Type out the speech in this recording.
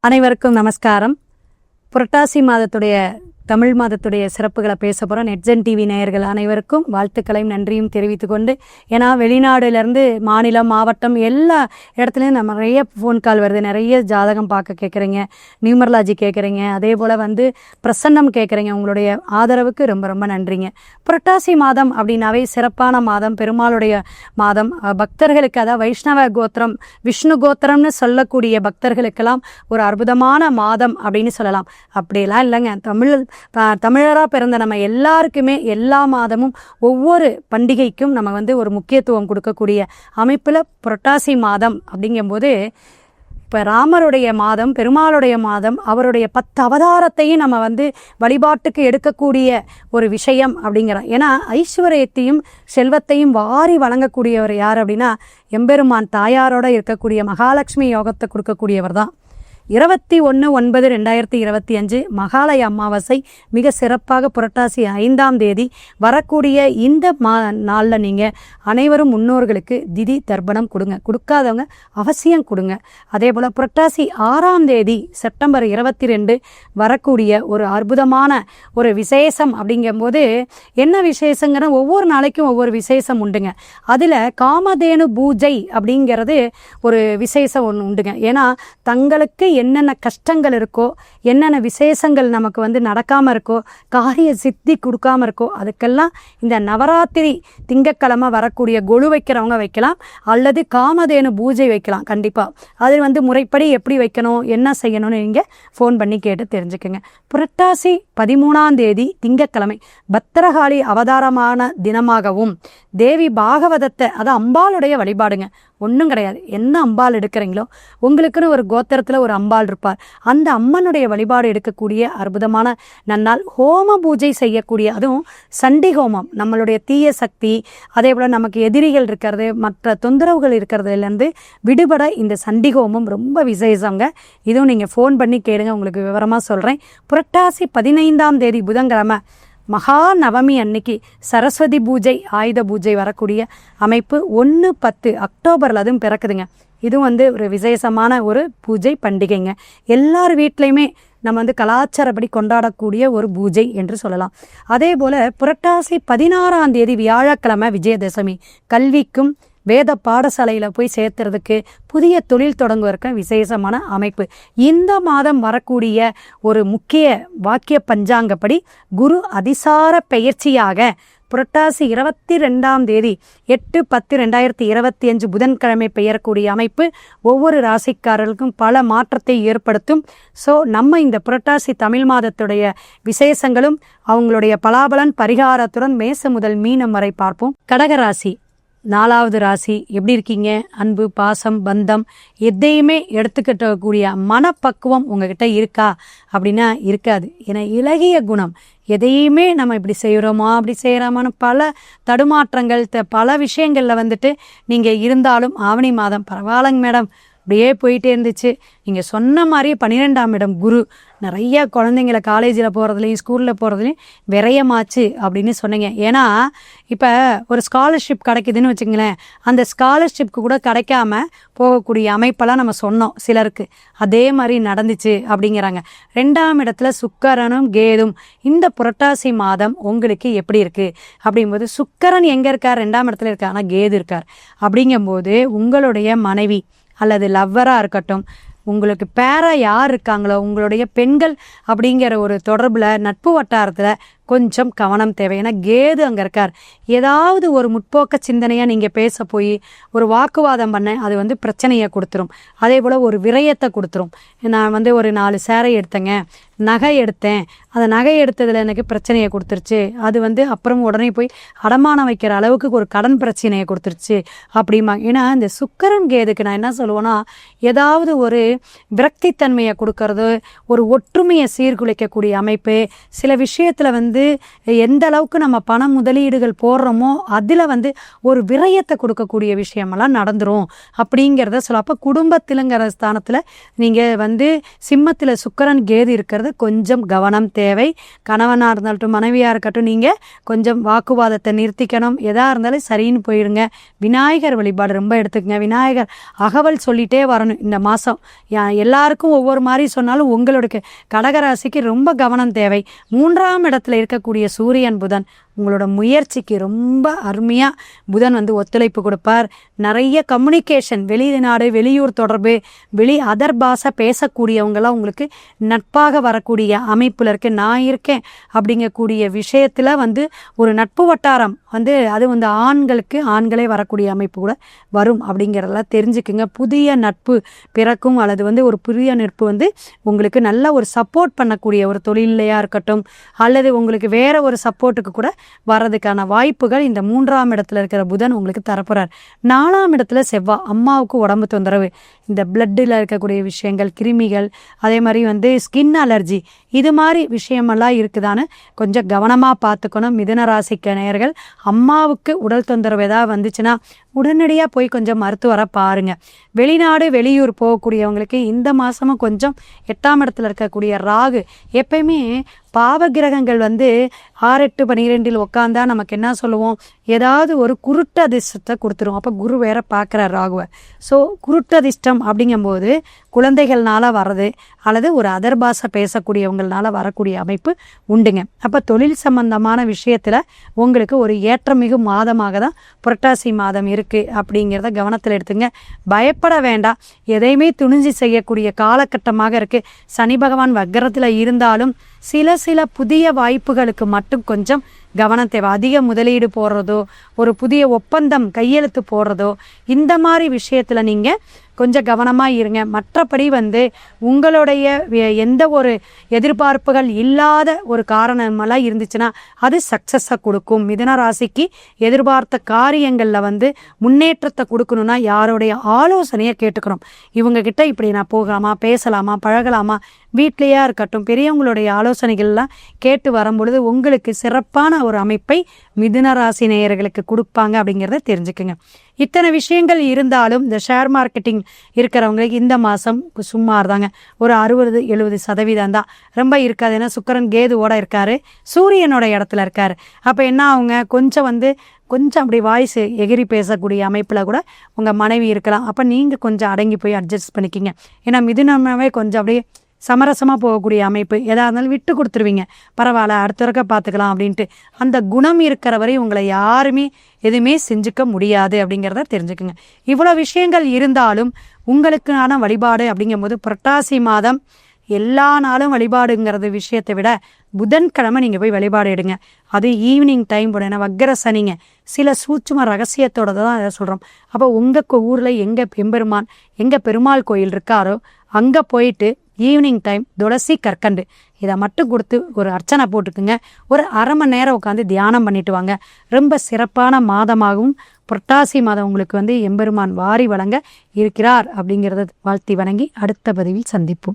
அனைவருக்கும் நமஸ்காரம். புரட்டாசி மாதத்துடைய தமிழ் மாதத்துடைய சிறப்புகளை பேச போகிறோம் நெட்ஜன் டிவி நேயர்கள் அனைவருக்கும் வாழ்த்துக்களையும் நன்றியும் தெரிவித்துக்கொண்டு ஏன்னா வெளிநாடுலேருந்து மாநிலம் மாவட்டம் எல்லா இடத்துலையும் நம்ம நிறைய ஃபோன் கால் வருது. நிறைய ஜாதகம் பார்க்க கேட்குறீங்க நியூமர்லாஜி கேட்குறீங்க அதே போல் வந்து பிரசன்னம் கேட்குறீங்க உங்களுடைய ஆதரவுக்கு ரொம்ப ரொம்ப நன்றிங்க. புரட்டாசி மாதம் அப்படின்னாவே சிறப்பான மாதம். பெருமாளுடைய மாதம். பக்தர்களுக்கு அதாவது வைஷ்ணவ கோத்திரம் விஷ்ணு கோத்திரம்னு சொல்லக்கூடிய பக்தர்களுக்கெல்லாம் ஒரு அற்புதமான மாதம் அப்படின்னு சொல்லலாம். அப்படியெல்லாம் இல்லைங்க. தமிழ் தமிழராக பிறந்த நம்ம எல்லாருக்குமே எல்லா மாதமும் ஒவ்வொரு பண்டிகைக்கும் நம்ம வந்து ஒரு முக்கியத்துவம் கொடுக்கக்கூடிய அமைப்பில் புரட்டாசி மாதம் அப்படிங்கும்போது இப்போ ராமருடைய மாதம் பெருமாளுடைய மாதம் அவருடைய பத்து அவதாரத்தையும் நம்ம வந்து வழிபாட்டுக்கு எடுக்கக்கூடிய ஒரு விஷயம் அப்படிங்கிறோம். ஏன்னா ஐஸ்வர்யத்தையும் செல்வத்தையும் வாரி வழங்கக்கூடியவர் யார் அப்படின்னா எம்பெருமான் தாயாரோட இருக்கக்கூடிய மகாலட்சுமி யோகத்தை கொடுக்கக்கூடியவர் தான். இருபத்தி ஒன்று ஒன்பது ரெண்டாயிரத்தி இருபத்தி அஞ்சு மகாலய அமாவாசை மிக சிறப்பாக புரட்டாசி ஐந்தாம் தேதி வரக்கூடிய இந்த மா நாளில் நீங்கள் அனைவரும் முன்னோர்களுக்கு திதி தர்ப்பணம் கொடுங்க. கொடுக்காதவங்க அவசியம் கொடுங்க. அதே போல் புரட்டாசி ஆறாம் தேதி செப்டம்பர் இருபத்தி ரெண்டு வரக்கூடிய ஒரு அற்புதமான ஒரு விசேஷம் அப்படிங்கும்போது என்ன விசேஷங்கிற ஒவ்வொரு நாளைக்கும் ஒவ்வொரு விசேஷம் உண்டுங்க. அதில் காமதேனு பூஜை அப்படிங்கிறது ஒரு விசேஷம் ஒன்று உண்டுங்க. ஏன்னா தங்களுக்கு என்னென்ன கஷ்டங்கள் இருக்கோ என்னென்ன விசேஷங்கள் நமக்கு வந்து நடக்காமல் இருக்கோ காரிய சித்தி கொடுக்காம இருக்கோ அதுக்கெல்லாம் இந்த நவராத்திரி திங்கட்கிழமை வரக்கூடிய கொலு வைக்கிறவங்க வைக்கலாம் அல்லது காமதேனு பூஜை வைக்கலாம் கண்டிப்பாக அது வந்து முறைப்படி எப்படி வைக்கணும் என்ன செய்யணும்னு நீங்கள் ஃபோன் பண்ணி கேட்டு தெரிஞ்சுக்கோங்க. புரட்டாசி பதிமூணாம் தேதி திங்கட்கிழமை பத்திரகாளி அவதாரமான தினமாகவும் தேவி பாகவதத்தை அது அம்பாளுடைய வழிபாடுங்க. ஒன்றும் கிடையாது. என்ன அம்பாள் எடுக்கிறீங்களோ உங்களுக்குன்னு ஒரு கோத்திரத்தில் ஒரு அம்பாள் இருப்பார். அந்த அம்மனுடைய வழிபாடு எடுக்கக்கூடிய அற்புதமான நன்னால் ஹோம பூஜை செய்யக்கூடிய அதுவும் சண்டி ஹோமம் நம்மளுடைய தீய சக்தி அதே போல் நமக்கு எதிரிகள் இருக்கிறது மற்ற தொந்தரவுகள் இருக்கிறதுலேருந்து விடுபட இந்த சண்டி ஹோமம் ரொம்ப விசேஷங்க. இதுவும் நீங்கள் ஃபோன் பண்ணி கேளுங்க உங்களுக்கு விவரமாக சொல்கிறேன் புரட்டாசி பதினைந்தாம் தேதி புதன்கிழமை. மகா நவமி அன்னைக்கு சரஸ்வதி பூஜை ஆயுத பூஜை வரக்கூடிய அமைப்பு ஒன்று பத்து அக்டோபரில் அதுவும் பிறக்குதுங்க. இதுவும் வந்து ஒரு விசேஷமான ஒரு பூஜை பண்டிகைங்க. எல்லார் வீட்லேயுமே நம்ம வந்து கலாச்சாரப்படி கொண்டாடக்கூடிய ஒரு பூஜை என்று சொல்லலாம். அதே போல் புரட்டாசி பதினாறாம் தேதி வியாழக்கிழமை விஜயதசமி கல்விக்கும் வேத பாடசாலையில் போய் சேர்த்துறதுக்கு புதிய தொழில் தொடங்குவதற்கு விசேஷமான அமைப்பு. இந்த மாதம் வரக்கூடிய ஒரு முக்கிய வாக்கிய பஞ்சாங்கப்படி குரு அதிசார பெயர்ச்சியாக புரட்டாசி இருபத்தி ரெண்டாம் தேதி எட்டு பத்து ரெண்டாயிரத்தி இருபத்தி அஞ்சு புதன்கிழமை பெயரக்கூடிய அமைப்பு ஒவ்வொரு ராசிக்காரர்களுக்கும் பல மாற்றத்தை ஏற்படுத்தும். ஸோ நம்ம இந்த புரட்டாசி தமிழ் மாதத்துடைய விசேஷங்களும் அவங்களுடைய பலாபலன் பரிகாரத்துடன் மேச முதல் மீனம் வரை பார்ப்போம். கடகராசி நாலாவது ராசி எப்படி இருக்கீங்க? அன்பு பாசம் பந்தம் எதையுமே எடுத்துக்கிட்டக்கூடிய மனப்பக்குவம் உங்ககிட்ட இருக்கா? அப்படின்னா இருக்காது. ஏன்னா இலகிய குணம். எதையுமே நம்ம இப்படி செய்கிறோமா அப்படி செய்கிறோமான்னு பல தடுமாற்றங்கள் த- பல விஷயங்களில் வந்துட்டு நீங்கள் இருந்தாலும் ஆவணி மாதம் பரவாயில்லங்க மேடம். அப்படியே போயிட்டே இருந்துச்சு. நீங்கள் சொன்ன மாதிரியே பன்னிரெண்டாம் இடம் குரு. நிறைய குழந்தைங்கள காலேஜில் போகிறதுலையும் ஸ்கூலில் போகிறதுலையும் விரயமாச்சு அப்படின்னு சொன்னீங்க. ஏன்னா இப்போ ஒரு ஸ்காலர்ஷிப் கிடைக்குதுன்னு வச்சுங்களேன் அந்த ஸ்காலர்ஷிப்க்கு கூட கிடைக்காம போகக்கூடிய அமைப்பெல்லாம் நம்ம சொன்னோம் சிலருக்கு. அதே மாதிரி நடந்துச்சு அப்படிங்கிறாங்க. ரெண்டாம் இடத்துல சுக்கரனும் கேதும். இந்த புரட்டாசி மாதம் உங்களுக்கு எப்படி இருக்குது அப்படிங்கும்போது சுக்கரன் எங்கே இருக்கார்? ரெண்டாம் இடத்துல இருக்கார். ஆனால் கேது இருக்கார். அப்படிங்கும்போது உங்களுடைய மனைவி அல்லது லவ்வராக இருக்கட்டும் உங்களுக்கு பேரா யார் இருக்காங்களோ உங்களுடைய பெண்கள் அப்படிங்கிற ஒரு தொடர்பில் நட்பு வட்டாரத்தில் கொஞ்சம் கவனம் தேவை. ஏன்னா கேது அங்கே இருக்கார். ஏதாவது ஒரு முற்போக்க சிந்தனையாக நீங்கள் பேச போய் ஒரு வாக்குவாதம் பண்ண அது வந்து பிரச்சனையை கொடுத்துரும். அதே போல் ஒரு விரயத்தை கொடுத்துரும். நான் வந்து ஒரு நாலு சேரை எடுத்தேங்க. நகை எடுத்தேன். அந்த நகை எடுத்ததில் எனக்கு பிரச்சனையை கொடுத்துருச்சு. அது வந்து அப்புறம் உடனே போய் அடமானம் வைக்கிற அளவுக்கு ஒரு கடன் பிரச்சனையை கொடுத்துருச்சு அப்படிமா. ஏன்னா இந்த சுக்கரன் கேதுக்கு நான் என்ன சொல்லுவேன்னா ஏதாவது ஒரு விரக்தித்தன்மையை கொடுக்கறது ஒரு ஒற்றுமையை சீர்குலைக்கக்கூடிய அமைப்பு சில விஷயத்தில் வந்து வந்து எந்த அளவுக்கு நம்ம பண முதலீடுகள் போடுறோமோ அதில் வந்து ஒரு விரயத்தை கொடுக்கக்கூடிய விஷயமெல்லாம் நடந்துரும் அப்படிங்கிறத சொல்ல. அப்போ குடும்பத்திலங்கிற ஸ்தானத்தில் நீங்கள் வந்து சிம்மத்தில் சுக்கரன் கேது இருக்கிறது கொஞ்சம் கவனம் தேவை. கணவனாக இருந்தாலும் மனைவியாக இருக்கட்டும் நீங்கள் கொஞ்சம் வாக்குவாதத்தை நிறுத்திக்கணும். எதாக இருந்தாலும் சரின்னு போயிடுங்க விநாயகர் வழிபாடு ரொம்ப எடுத்துக்கங்க. விநாயகர் அகவல் சொல்லிட்டே வரணும் இந்த மாதம் எல்லாருக்கும் ஒவ்வொரு மாதிரி சொன்னாலும் உங்களுடைய கடகராசிக்கு ரொம்ப கவனம் தேவை. மூன்றாம் இடத்துல இருக்கக்கூடிய சூரியன் புதன் உங்களோட முயற்சிக்கு ரொம்ப அருமையாக புதன் வந்து ஒத்துழைப்பு கொடுப்பார். நிறைய கம்யூனிகேஷன் வெளிநாடு வெளியூர் தொடர்பு வெளி அதர் பாஷை பேசக்கூடியவங்களாம் உங்களுக்கு நட்பாக வரக்கூடிய அமைப்பில் இருக்கு. நான் இருக்கேன் அப்படிங்கக்கூடிய விஷயத்தில் வந்து ஒரு நட்பு வட்டாரம் வந்து அது வந்து ஆண்களுக்கு ஆண்களே வரக்கூடிய அமைப்பு கூட வரும் அப்படிங்கிறதெல்லாம் தெரிஞ்சுக்குங்க. புதிய நட்பு பிறக்கும் அல்லது வந்து ஒரு புதிய நட்பு வந்து உங்களுக்கு நல்ல ஒரு சப்போர்ட் பண்ணக்கூடிய ஒரு தொழிலையாக இருக்கட்டும் அல்லது உங்களுக்கு வேற ஒரு சப்போர்ட்டுக்கு கூட வர்றதுக்கான வாய்ப்புகள் இந்த மூன்றாம் இடத்துல இருக்கிற புதன் உங்களுக்கு தரப்போகிறார் நாலாம் இடத்துல செவ்வாய் அம்மாவுக்கு உடம்பு தொந்தரவு. இந்த பிளட்டில் இருக்கக்கூடிய விஷயங்கள் கிருமிகள் அதே மாதிரி வந்து ஸ்கின் அலர்ஜி இது மாதிரி விஷயமெல்லாம் இருக்குதான்னு கொஞ்சம் கவனமாக பார்த்துக்கணும். மிதன ராசிக்க நேயர்கள் அம்மாவுக்கு உடல் தொந்தரவு ஏதாவது வந்துச்சுன்னா உடனடியாக போய் கொஞ்சம் மருத்துவரை பாருங்க. வெளிநாடு வெளியூர் போகக்கூடியவங்களுக்கு இந்த மாதமும் கொஞ்சம் எட்டாம் இடத்துல இருக்கக்கூடிய ராகு எப்பயுமே பாவ கிரகங்கள் வந்து ஆறு எட்டு பனிரெண்டில் உட்காந்தா நமக்கு என்ன சொல்லுவோம்? ஏதாவது ஒரு குருட்டதிர்ஷ்டத்தை கொடுத்துரும். அப்போ குரு வேற பார்க்குறார் ராகுவை. ஸோ குருட்டதிர்ஷ்டம் அப்படிங்கும்போது குழந்தைகள்னால வர்றது அல்லது ஒரு அதர் பாஷை பேசக்கூடியவங்களால வரக்கூடிய அமைப்பு உண்டுங்க. அப்போ தொழில் சம்பந்தமான விஷயத்தில் உங்களுக்கு ஒரு ஏற்றமிகு மாதமாக தான் புரட்டாசி மாதம் இருக்குது அப்படிங்கிறத கவனத்தில் எடுத்துங்க. பயப்பட வேண்டாம். எதையுமே துணிஞ்சு செய்யக்கூடிய காலகட்டமாக இருக்குது சனி பகவான் வக்கரத்தில் இருந்தாலும் சில சில புதிய வாய்ப்புகளுக்கு மட்டும் கொஞ்சம் கவனம் தேவை அதிக முதலீடு போடுறதோ ஒரு புதிய ஒப்பந்தம் கையெழுத்து போடுறதோ இந்த மாதிரி விஷயத்தில் நீங்கள் கொஞ்சம் கவனமாக இருங்க. மற்றபடி வந்து உங்களுடைய எந்த ஒரு எதிர்பார்ப்புகள் இல்லாத ஒரு காரணமெல்லாம் இருந்துச்சுன்னா அது சக்ஸஸை கொடுக்கும். மிதன ராசிக்கு எதிர்பார்த்த காரியங்களில் வந்து முன்னேற்றத்தை கொடுக்கணும்னா யாருடைய ஆலோசனையை கேட்டுக்கணும். இவங்கக்கிட்ட இப்படி நான் போகலாமா பேசலாமா பழகலாமா வீட்லேயா இருக்கட்டும் பெரியவங்களுடைய ஆலோசனைகள்லாம் கேட்டு வரும்பொழுது உங்களுக்கு சிறப்பான ஒரு அமைப்பை மிதுன ராசி நேயர்களுக்கு கொடுப்பாங்க அப்படிங்கிறத தெரிஞ்சுக்குங்க. இத்தனை விஷயங்கள் இருந்தாலும் இந்த ஷேர் மார்க்கெட்டிங் இருக்கிறவங்களுக்கு இந்த மாதம் சும்மா இருந்தாங்க ஒரு அறுபது எழுபது சதவீதம் தான். ரொம்ப இருக்காது. ஏன்னா சுக்கரன் கேதுவோட இருக்காரு. சூரியனோட இடத்துல இருக்காரு. அப்போ என்ன அவங்க கொஞ்சம் வந்து கொஞ்சம் அப்படி வாய்ஸ் எகிரி பேசக்கூடிய அமைப்பில் கூட உங்கள் மனைவி இருக்கலாம். அப்போ நீங்கள் கொஞ்சம் அடங்கி போய் அட்ஜஸ்ட் பண்ணிக்கிங்க. ஏன்னா மிதுனமாவே கொஞ்சம் அப்படியே சமரசமாக போகக்கூடிய அமைப்பு எதாக இருந்தாலும் விட்டு கொடுத்துருவீங்க. பரவாயில்ல அடுத்த வரைக்க பார்த்துக்கலாம் அப்படின்ட்டு. அந்த குணம் இருக்கிற வரை உங்களை யாருமே எதுவுமே செஞ்சுக்க முடியாது அப்படிங்கிறத தெரிஞ்சுக்குங்க. இவ்வளோ விஷயங்கள் இருந்தாலும் உங்களுக்கான வழிபாடு அப்படிங்கும்போது புரட்டாசி மாதம் எல்லா நாளும் வழிபாடுங்கிறது விஷயத்தை விட புதன்கிழமை நீங்கள் போய் வழிபாடு எடுங்க. அது ஈவினிங் டைம் போட வக்கர சனிங்க. சில சூட்சும ரகசியத்தோட தான் அதை சொல்கிறோம் அப்போ உங்கள் ஊரில் எங்கே பெம்பெருமான் எங்கே பெருமாள் கோயில் இருக்காரோ அங்கே போயிட்டு ஈவினிங் டைம் துளசி கற்கண்டு. இதை மட்டும் கொடுத்து ஒரு அர்ச்சனை போட்டுக்குங்க. ஒரு அரை மணி நேரம் உட்காந்து தியானம் பண்ணிட்டு வாங்க. ரொம்ப சிறப்பான மாதமாகவும் புரட்டாசி மாதம் உங்களுக்கு வந்து எம்பெருமான் வாரி வழங்க இருக்கிறார் அப்படிங்கிறத வாழ்த்தி வணங்கி அடுத்த பதிவில் சந்திப்போம்.